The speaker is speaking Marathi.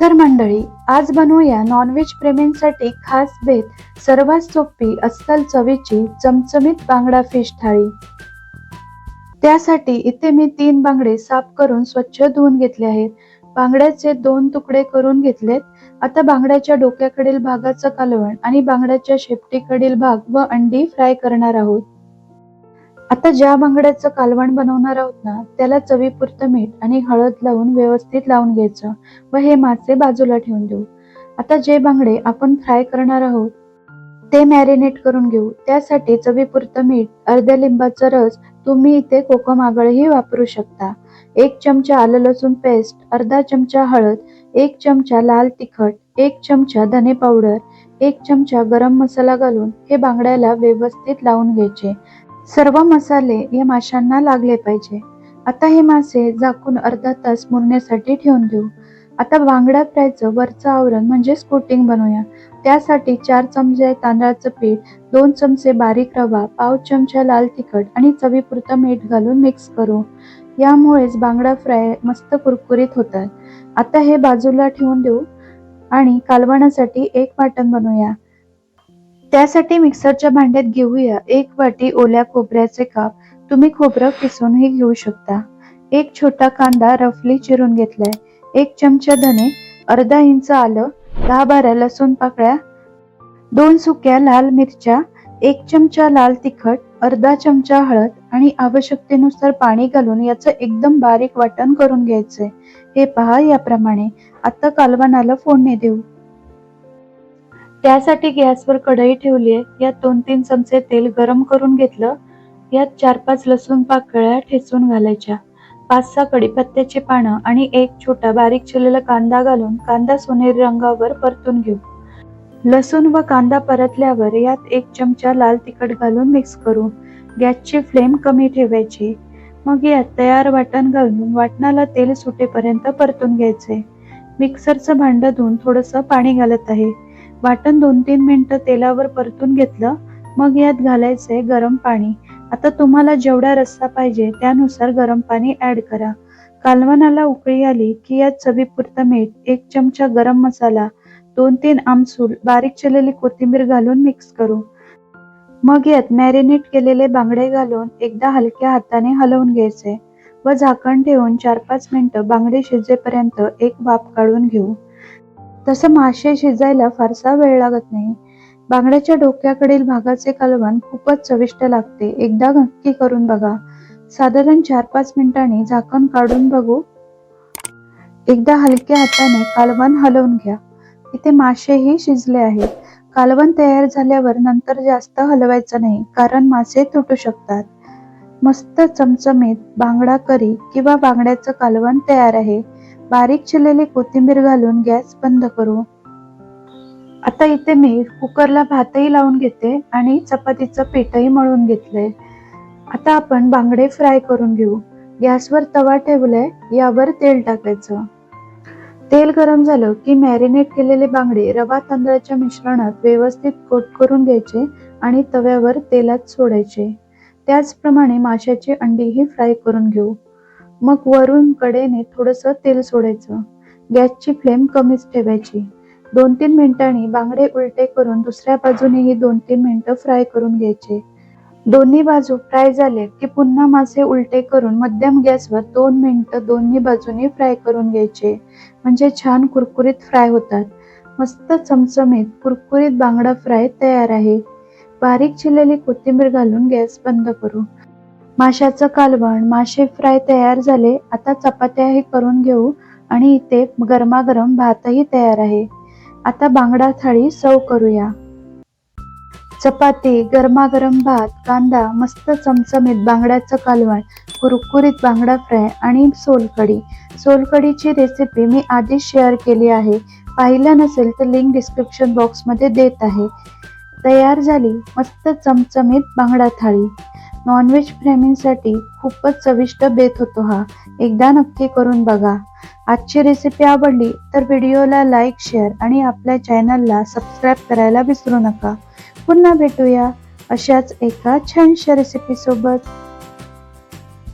तर मंडळी आज बनवूया नॉनव्हेज प्रेमींसाठी खास भेट सर्वात सोपी अस्सल चवीची चमचमीत बांगडा फिश थाळी. त्यासाठी इथे मी तीन बांगडे साफ करून स्वच्छ धुवून घेतले आहेत. बांगड्याचे दोन तुकडे करून घेतलेत. आता बांगड्याच्या डोक्याकडील भागाचं कालवण आणि बांगड्याच्या शेपटीकडील भाग व अंडी फ्राय करणार आहोत. आता ज्या बांगड्याचं कालवण बनवणार आहोत ना त्याला चवीपुरतं मीठ आणि हळद लावून व्यवस्थित लावून घ्यायचं व हे मासे बाजूला ठेवून देऊ. आता जे बांगडे आपण फ्राय करणार आहोत ते मॅरिनेट करून घेऊ. त्यासाठी चवीपुरतं मीठ अर्ध्या लिंबाचा रस तुम्ही इथे कोकम आगळही वापरू शकता. एक चमचा आलं लसूण पेस्ट अर्धा चमचा हळद एक चमचा लाल तिखट एक चमचा धने पावडर एक चमचा गरम मसाला घालून हे बांगड्याला व्यवस्थित लावून घ्यायचे. सर्व मसाले या माशांना लागले पाहिजे. आता हे मासे झाकून अर्धा तास मुरण्यासाठी ठेवून देऊ. आता बांगडा फ्रायचं वरचं आवरण म्हणजेच कोटिंग बनवूया. त्यासाठी चार चमचे तांदळाचं पीठ दोन चमचे बारीक रवा पाव चमचा लाल तिखट आणि चवीपुरतं मीठ घालून मिक्स करू. यामुळेच बांगडा फ्राय मस्त कुरकुरीत होतात. आता हे बाजूला ठेवून देऊ आणि कालवणासाठी एक वाटण बनवूया. त्यासाठी मिक्सरच्या भांड्यात घेऊया. एक वाटी ओल्या खोबऱ्याचे काप. तुम्ही खोबरं किसूनही घेऊ शकता. एक छोटा कांदा रफली चिरून घेतलाय. एक चमचा धने अर्धा इंच आलं दहा बारा लसूण पाकळ्या दोन सुक्या लाल मिरच्या एक चमचा लाल तिखट अर्धा चमचा हळद आणि आवश्यकतेनुसार पाणी घालून याचं एकदम बारीक वाटण करून घ्यायचंय. हे पहा याप्रमाणे. आता कालवणाला फोडणी देऊ. त्यासाठी गॅसवर कढई ठेवली आहे. यात दोन तीन चमचे तेल गरम करून घेतलं. यात चार पाच लसूण पाकळ्या ठेचून घालायच्या. पाच सहा कढीपत्त्याची पानं आणि एक छोटा बारीक चिरलेला कांदा घालून कांदा सोनेरी रंगावर परतून घेऊ. लसूण व कांदा परतल्यावर यात एक चमचा लाल तिखट घालून मिक्स करू. गॅसची फ्लेम कमी ठेवायची. मग यात तयार वाटण घालून वाटणाला तेल सुटेपर्यंत परतून घ्यायचे. मिक्सरचं भांड धुवून थोडंसं पाणी घालत आहे. वाटण दोन तीन मिनटं तेलावर परतून घेतलं मग यात घालायचंय गरम पाणी. आता तुम्हाला जेवढा रस्सा पाहिजे त्यानुसार गरम पाणी ऍड करा. कालवणाला उकळी आली की यात चवीपुरतं मीठ एक चमचा गरम मसाला दोन तीन आमसूल बारीक चिरलेली कोथिंबीर घालून मिक्स करू. मग यात मॅरिनेट केलेले बांगडे घालून एकदा हलक्या हाताने हलवून घ्यायचे. व झाकण ठेवून चार पाच मिनिटं बांगडे शिजेपर्यंत एक वाफ काढून घेऊ. तसं मासे शिजायला फारसा वेळ लागत नाही. बांगड्याच्या डोक्याकडील भागाचे कालवण खूपच चविष्ट लागते. एकदा नक्की करून बघा. साधारण चार पाच मिनिटांनी झाकण काढून बघू. एकदा हलक्या हाताने कालवण हलवून घ्या. इथे मासेही शिजले आहेत. कालवण तयार झाल्यावर नंतर जास्त हलवायचं नाही कारण मासे तुटू शकतात. मस्त चमचमीत बांगडा करी किंवा बांगड्याचं कालवण तयार आहे. बारीक चिरलेली कोथिंबीर घालून गॅस बंद करू. आता इथे मी कुकरला भातही लावून घेते आणि चपातीचं पीठही मळून घेतलंय. आता आपण बांगडे फ्राय करून घेऊ. गॅसवर तवा ठेवलाय यावर तेल टाकायचं. तेल गरम झालं की मॅरिनेट केलेले बांगडे रवा तांदळाच्या मिश्रणात व्यवस्थित कोट करून घ्यायचे आणि तव्यावर तेलात सोडायचे. त्याचप्रमाणे माशाची अंडीही फ्राय करून घेऊ. मग वरून कडेने थोडस तेल सोडायचं. गॅसची फ्लेम कमीच ठेवायची. दोन तीन मिनिटांनी बांगडे उलटे करून दुसऱ्या बाजूनेही दोन तीन मिनिटं फ्राय करून घ्यायचे. दोन्ही बाजू फ्राय झाले की पुन्हा मासे उलटे करून मध्यम गॅसवर दोन मिनिटं दोन्ही बाजूनी फ्राय करून घ्यायचे. म्हणजे छान कुरकुरीत फ्राय होतात. मस्त चमचमीत कुरकुरीत बांगडा फ्राय तयार आहे. बारीक चिरलेली कोथिंबीर घालून गॅस बंद करू. माशाचं कालवण मासे फ्राय तयार झाले आता चपात्याही करून घेऊ आणि इथे गरमागरम भातही तयार आहे. आता बांगडा थाळी सर्व करूया. चपाती गरमागरम भात कांदा मस्त चमचमीत बांगड्याचं कालवण कुरकुरीत बांगडा फ्राय आणि सोलकढी. सोलकढीची रेसिपी मी आधीच शेअर केली आहे. पाहिलं नसेल तर लिंक डिस्क्रिप्शन बॉक्समध्ये देत आहे. तयार झाली मस्त चमचमीत बांगडा थाळी. नॉनव्हेज प्रेमींसाठी खूपच चविष्ट बेत होतो हा. एकदा नक्की करून बघा. आजची रेसिपी आवडली तर व्हिडिओला लाईक शेअर आणि आपल्या चॅनलला सबस्क्राईब करायला विसरू नका. पुन्हा भेटूया अशाच एका छानशा रेसिपी सोबत.